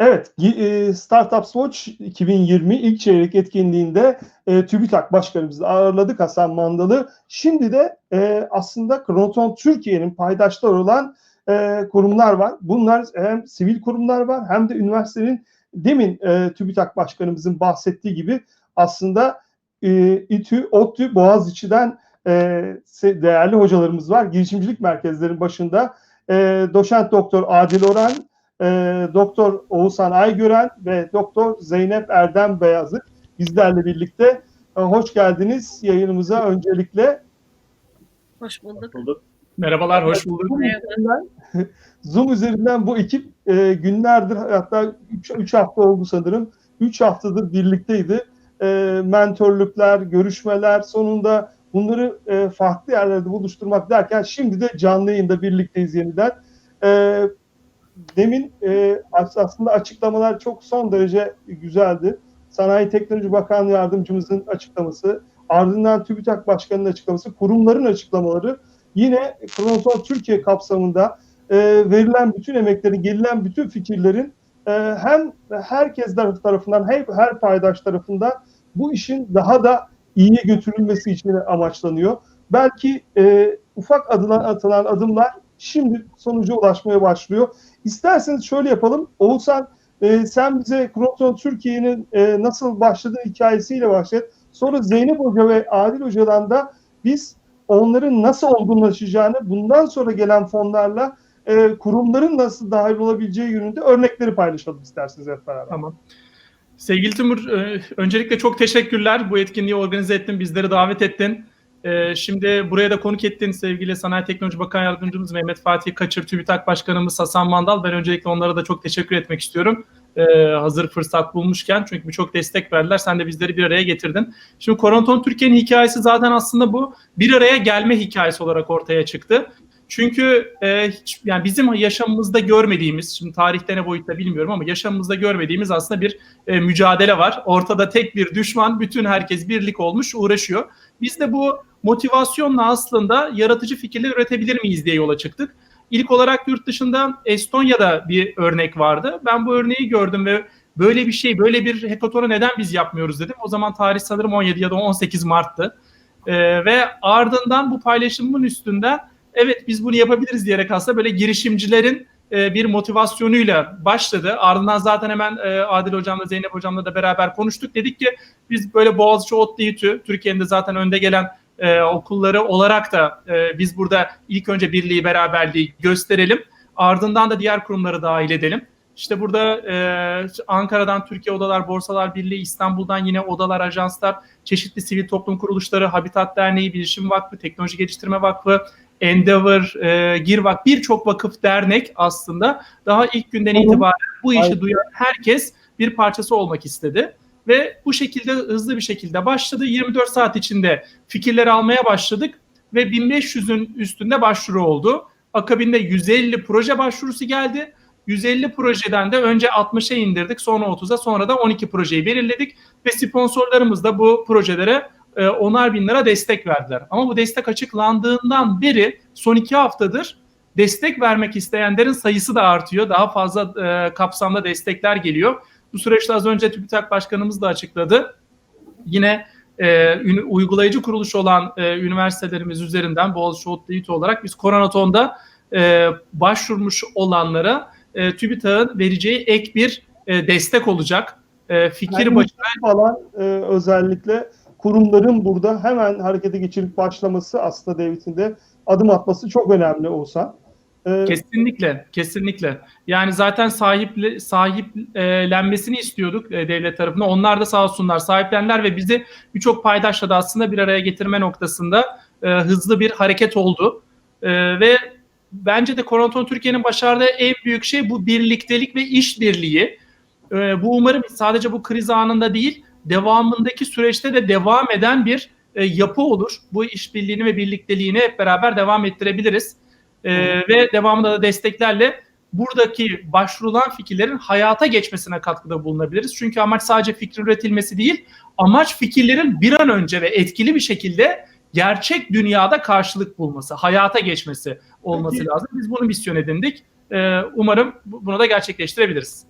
Evet, e, Startups Watch 2020 ilk çeyrek etkinliğinde e, TÜBİTAK Başkanımızı ağırladık Hasan Mandalı. Şimdi de e, aslında Kronoton Türkiye'nin paydaşları olan e, kurumlar var. Bunlar hem sivil kurumlar var hem de üniversitenin demin e, TÜBİTAK Başkanımızın bahsettiği gibi aslında e, İTÜ, ODTÜ, Boğaziçi'den e, değerli hocalarımız var. Girişimcilik merkezlerinin başında e, doçent doktor Adil Oran, e, Doktor Oğuzhan Aygören ve Doktor Zeynep Erdem Beyazıt bizlerle birlikte. E, hoş geldiniz yayınımıza öncelikle. Hoş bulduk. Bulduk. Merhabalar, hoş bulduk. Zoom üzerinden, Zoom üzerinden bu ekip e, günlerdir hatta 3 hafta oldu sanırım. 3 haftadır birlikteydi. E, mentorluklar, görüşmeler sonunda bunları e, farklı yerlerde buluşturmak derken şimdi de canlı yayında birlikteyiz yeniden. E, demin e, as- aslında açıklamalar çok son derece güzeldi. Sanayi Teknoloji Bakan Yardımcımızın açıklaması, ardından TÜBİTAK Başkanı'nın açıklaması, kurumların açıklamaları yine Kronoton Türkiye kapsamında e, verilen bütün emeklerin, gelinen bütün fikirlerin e, hem herkes tarafından, hem her paydaş tarafından bu işin daha da iyiye götürülmesi için amaçlanıyor. Belki e, ufak adılan, atılan adımlar şimdi sonuca ulaşmaya başlıyor. İsterseniz şöyle yapalım. Oğuzhan e, sen bize Kronoton Türkiye'nin e, nasıl başladığı hikayesiyle başlat. Sonra Zeynep Hoca ve Adil Hoca'dan da biz onların nasıl olgunlaşacağını bundan sonra gelen fonlarla e, kurumların nasıl dahil olabileceği yönünde örnekleri paylaşalım isterseniz hep beraber. Tamam. Sevgili Timur, e, öncelikle çok teşekkürler. Bu etkinliği organize ettin, bizleri davet ettin. E, Şimdi buraya da konuk ettin sevgili Sanayi Teknoloji Bakan Yardımcımız Mehmet Fatih Kaçır, TÜBİTAK Başkanımız Hasan Mandal. Ben öncelikle onlara da çok teşekkür etmek istiyorum. E, hazır fırsat bulmuşken çünkü birçok destek verdiler. Sen de bizleri bir araya getirdin. Şimdi Koronton Türkiye'nin hikayesi zaten aslında bu bir araya gelme hikayesi olarak ortaya çıktı. Çünkü e, hiç, yani bizim yaşamımızda görmediğimiz, şimdi tarihte ne boyutta bilmiyorum ama yaşamımızda görmediğimiz aslında bir e, mücadele var. Ortada tek bir düşman, bütün herkes birlik olmuş, uğraşıyor. Biz de bu motivasyonla aslında yaratıcı fikirler üretebilir miyiz diye yola çıktık. İlk olarak yurt dışında Estonya'da bir örnek vardı. Ben bu örneği gördüm ve böyle bir şey, böyle bir hekatonu neden biz yapmıyoruz dedim. O zaman tarih sanırım 17 ya da 18 Mart'tı. E, ve ardından bu paylaşımın üstünden evet biz bunu yapabiliriz diyerek aslında böyle girişimcilerin e, bir motivasyonuyla başladı. Ardından zaten hemen e, Adil Hocam'la Zeynep Hocam'la da beraber konuştuk. Dedik ki biz böyle Boğaziçi ODTÜ İTÜ, Türkiye'nin de zaten önde gelen e, okulları olarak da e, biz burada ilk önce birliği, beraberliği gösterelim. Ardından da diğer kurumları dahil edelim. İşte burada e, Ankara'dan Türkiye Odalar Borsalar Birliği, İstanbul'dan yine odalar, ajanslar, çeşitli sivil toplum kuruluşları, Habitat Derneği, Bilişim Vakfı, Teknoloji Geliştirme Vakfı, Endeavor, e, Girvak birçok vakıf dernek aslında daha ilk günden itibaren bu işi duyan herkes bir parçası olmak istedi. Ve bu şekilde hızlı bir şekilde başladı. 24 saat içinde fikirleri almaya başladık ve 1500'ün üstünde başvuru oldu. Akabinde 150 proje başvurusu geldi. 150 projeden de önce 60'a indirdik, sonra 30'a, sonra da 12 projeyi belirledik ve sponsorlarımız da bu projelere e, onar bin lira destek verdiler. Ama bu destek açıklandığından beri son iki haftadır destek vermek isteyenlerin sayısı da artıyor. Daha fazla e, kapsamda destekler geliyor. Bu süreçte az önce TÜBİTAK Başkanımız da açıkladı. Yine e, uygulayıcı kuruluş olan e, üniversitelerimiz üzerinden Boğaziçi ODTÜ İTÜ olarak biz Koronaton'da e, başvurmuş olanlara e, TÜBİTAK'ın vereceği ek bir e, destek olacak. E, fikir Yani başına falan e, özellikle kurumların burada hemen harekete geçirip başlaması aslında devletin de adım atması çok önemli olsa. E, Kesinlikle, kesinlikle. Yani zaten sahiple, sahiplenmesini istiyorduk e, devlet tarafından. Onlar da sağ olsunlar sahiplendiler ve bizi birçok paydaşla da aslında bir araya getirme noktasında e, hızlı bir hareket oldu. E, ve bence de Koronaton Türkiye'nin başardığı en büyük şey bu birliktelik ve işbirliği. E, bu umarım sadece bu kriz anında değil, devamındaki süreçte de devam eden bir e, yapı olur. Bu işbirliğini ve birlikteliğini hep beraber devam ettirebiliriz. Ee, ve devamında da desteklerle buradaki başvurulan fikirlerin hayata geçmesine katkıda bulunabiliriz. Çünkü amaç sadece fikrin üretilmesi değil, amaç fikirlerin bir an önce ve etkili bir şekilde gerçek dünyada karşılık bulması, hayata geçmesi olması Peki. lazım. Biz bunu misyon edindik. Ee, umarım bu- bunu da gerçekleştirebiliriz.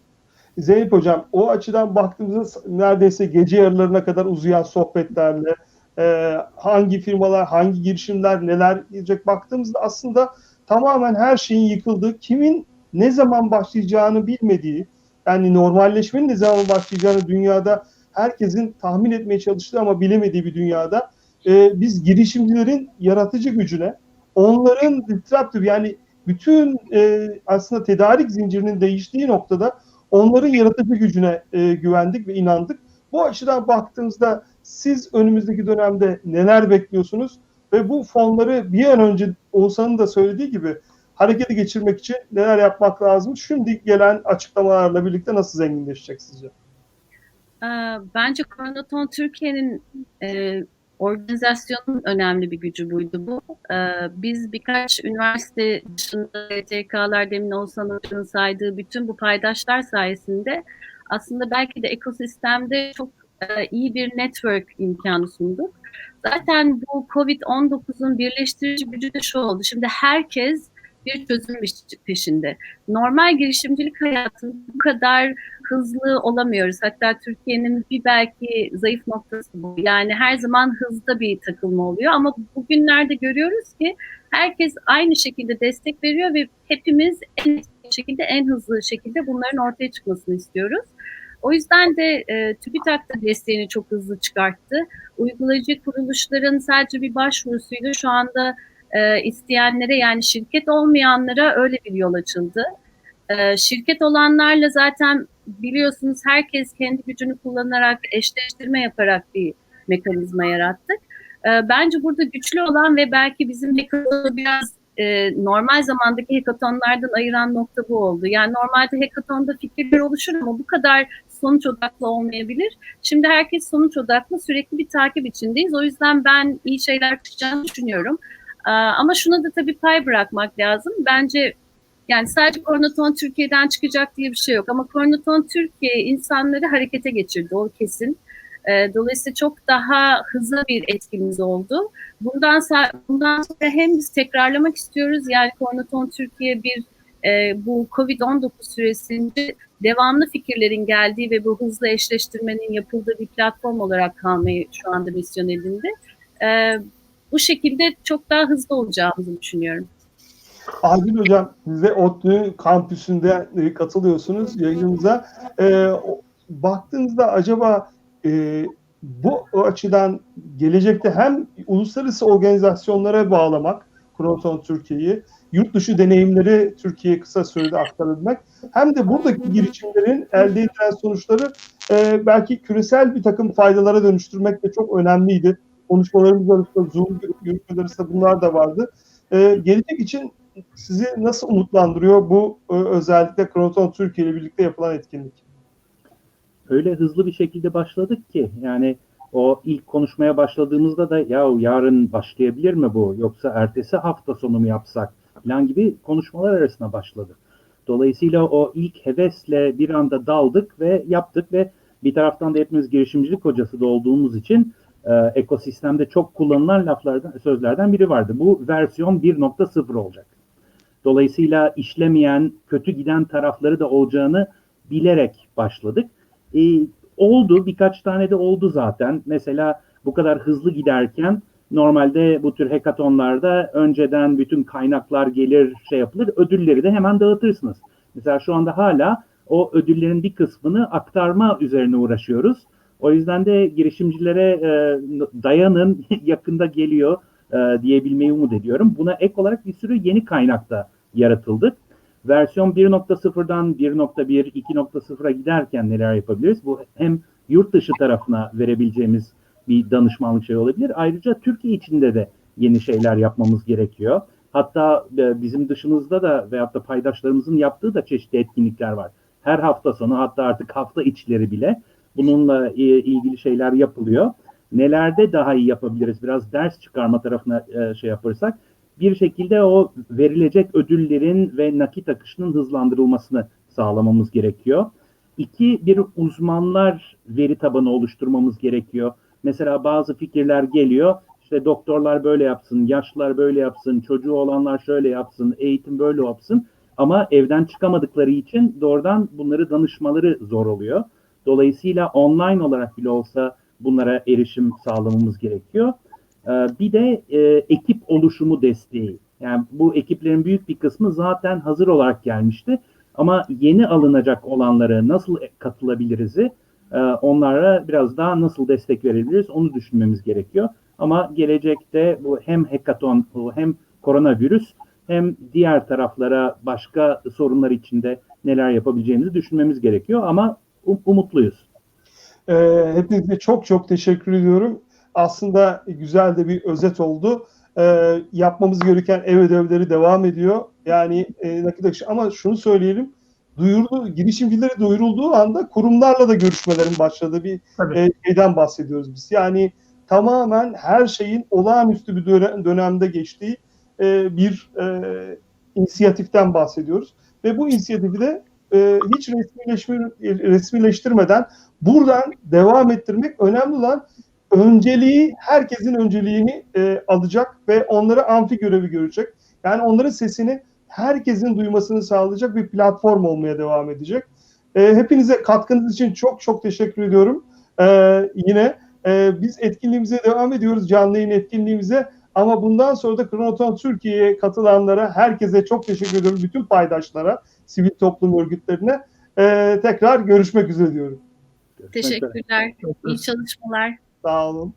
Zeynep Hocam o açıdan baktığımızda neredeyse gece yarılarına kadar uzayan sohbetlerle e, hangi firmalar, hangi girişimler neler gelecek baktığımızda aslında tamamen her şeyin yıkıldığı, kimin ne zaman başlayacağını bilmediği, yani normalleşmenin ne zaman başlayacağını dünyada herkesin tahmin etmeye çalıştığı ama bilemediği bir dünyada e, biz girişimcilerin yaratıcı gücüne, onların disruptive yani bütün e, aslında tedarik zincirinin değiştiği noktada onların yaratıcı gücüne e, güvendik ve inandık. Bu açıdan baktığımızda siz önümüzdeki dönemde neler bekliyorsunuz ve bu fonları bir an önce Oğuzhan'ın da söylediği gibi harekete geçirmek için neler yapmak lazım? Şimdi gelen açıklamalarla birlikte nasıl zenginleşecek sizce? Ee, Bence Koronaton Türkiye'nin e, organizasyonun önemli bir gücü buydu bu. Ee, biz birkaç üniversite dışında TK'lar demin Oğuzhan Hoca'nın saydığı bütün bu paydaşlar sayesinde aslında belki de ekosistemde çok e, iyi bir network imkanı sunduk. Zaten bu COVID-19'un birleştirici gücü de şu oldu. Şimdi herkes bir çözüm peşinde. Normal girişimcilik hayatında bu kadar hızlı olamıyoruz. Hatta Türkiye'nin bir belki zayıf noktası bu. Yani her zaman hızda bir takılma oluyor ama bugünlerde görüyoruz ki herkes aynı şekilde destek veriyor ve hepimiz en şekilde en hızlı şekilde bunların ortaya çıkmasını istiyoruz. O yüzden de e, TÜBİTAK da desteğini çok hızlı çıkarttı. Uygulayıcı kuruluşların sadece bir başvurusuyla şu anda e, isteyenlere yani şirket olmayanlara öyle bir yol açıldı. E, şirket olanlarla zaten biliyorsunuz herkes kendi gücünü kullanarak eşleştirme yaparak bir mekanizma yarattık. E, bence burada güçlü olan ve belki bizim hackathon'u biraz e, normal zamandaki hackathonlardan ayıran nokta bu oldu. Yani normalde hackathonda fikirler oluşur ama bu kadar sonuç odaklı olmayabilir. Şimdi herkes sonuç odaklı sürekli bir takip içindeyiz. O yüzden ben iyi şeyler çıkacağını düşünüyorum. E, ama şuna da tabii pay bırakmak lazım. Bence yani sadece Koronaton Türkiye'den çıkacak diye bir şey yok. Ama Koronaton Türkiye insanları harekete geçirdi. O kesin. E, dolayısıyla çok daha hızlı bir etkimiz oldu. Bundan, bundan sonra hem biz tekrarlamak istiyoruz. Yani Koronaton Türkiye bir e, bu COVID-19 süresince devamlı fikirlerin geldiği ve bu hızlı eşleştirmenin yapıldığı bir platform olarak kalmayı şu anda misyon edindi. E, bu şekilde çok daha hızlı olacağımızı düşünüyorum. Adil Hocam, siz de ODTÜ kampüsünde katılıyorsunuz yayınımıza. E, baktığınızda acaba e, bu açıdan gelecekte hem uluslararası organizasyonlara bağlamak, Kronoton Türkiye'yi, yurt dışı deneyimleri Türkiye'ye kısa sürede aktarabilmek, hem de buradaki girişimlerin elde edilen sonuçları e, belki küresel bir takım faydalara dönüştürmek de çok önemliydi. Konuşmalarımız arasında, Zoom görüşmeler arasında bunlar da vardı. E, gelecek için sizi nasıl umutlandırıyor bu e, özellikle Kronoton Türkiye ile birlikte yapılan etkinlik? Öyle hızlı bir şekilde başladık ki yani o ilk konuşmaya başladığımızda da ya yarın başlayabilir mi bu yoksa ertesi hafta sonu mu yapsak falan gibi konuşmalar arasına başladık. Dolayısıyla o ilk hevesle bir anda daldık ve yaptık ve bir taraftan da hepimiz girişimcilik hocası da olduğumuz için e, ekosistemde çok kullanılan laflardan, sözlerden biri vardı. Bu versiyon 1.0 olacak. Dolayısıyla işlemeyen, kötü giden tarafları da olacağını bilerek başladık. E, oldu, birkaç tane de oldu zaten. Mesela bu kadar hızlı giderken normalde bu tür hekatonlarda önceden bütün kaynaklar gelir, şey yapılır, ödülleri de hemen dağıtırsınız. Mesela şu anda hala o ödüllerin bir kısmını aktarma üzerine uğraşıyoruz. O yüzden de girişimcilere e, dayanın, yakında geliyor e, diyebilmeyi umut ediyorum. Buna ek olarak bir sürü yeni kaynakta yaratıldı. Versiyon 1.0'dan 1.1, 2.0'a giderken neler yapabiliriz? Bu hem yurt dışı tarafına verebileceğimiz bir danışmanlık şey olabilir. Ayrıca Türkiye içinde de yeni şeyler yapmamız gerekiyor. Hatta bizim dışımızda da veyahut da paydaşlarımızın yaptığı da çeşitli etkinlikler var. Her hafta sonu hatta artık hafta içleri bile bununla ilgili şeyler yapılıyor. Nelerde daha iyi yapabiliriz? Biraz ders çıkarma tarafına şey yaparsak bir şekilde o verilecek ödüllerin ve nakit akışının hızlandırılmasını sağlamamız gerekiyor. İki, bir uzmanlar veri tabanı oluşturmamız gerekiyor. Mesela bazı fikirler geliyor, işte doktorlar böyle yapsın, yaşlılar böyle yapsın, çocuğu olanlar şöyle yapsın, eğitim böyle yapsın. Ama evden çıkamadıkları için doğrudan bunları danışmaları zor oluyor. Dolayısıyla online olarak bile olsa bunlara erişim sağlamamız gerekiyor. Ee, Bir de e, ekip oluşumu desteği. Yani bu ekiplerin büyük bir kısmı zaten hazır olarak gelmişti. Ama yeni alınacak olanlara nasıl katılabiliriz'i e, onlara biraz daha nasıl destek verebiliriz onu düşünmemiz gerekiyor. Ama gelecekte bu hem hackathon bu hem koronavirüs hem diğer taraflara başka sorunlar içinde neler yapabileceğimizi düşünmemiz gerekiyor ama um- umutluyuz. Ee, hepinize çok çok teşekkür ediyorum. Aslında güzel de bir özet oldu. Ee, yapmamız gereken ev ödevleri devam ediyor. Yani e, nakit akışı ama şunu söyleyelim. Duyurdu, girişimcileri duyurulduğu anda kurumlarla da görüşmelerin başladığı bir Tabii. e, şeyden bahsediyoruz biz. Yani tamamen her şeyin olağanüstü bir döne- dönemde geçtiği e, bir e, inisiyatiften bahsediyoruz. Ve bu inisiyatifi de e, hiç resmileştirmeden buradan devam ettirmek önemli olan önceliği herkesin önceliğini e, alacak ve onları amfi görevi görecek. Yani onların sesini herkesin duymasını sağlayacak bir platform olmaya devam edecek. E, hepinize katkınız için çok çok teşekkür ediyorum. E, yine e, biz etkinliğimize devam ediyoruz canlı yayın etkinliğimize. Ama bundan sonra da Kronoton Türkiye'ye katılanlara, herkese çok teşekkür ediyorum. Bütün paydaşlara, sivil toplum örgütlerine. E, tekrar görüşmek üzere diyorum. Teşekkürler. İyi çalışmalar. Sağ olun.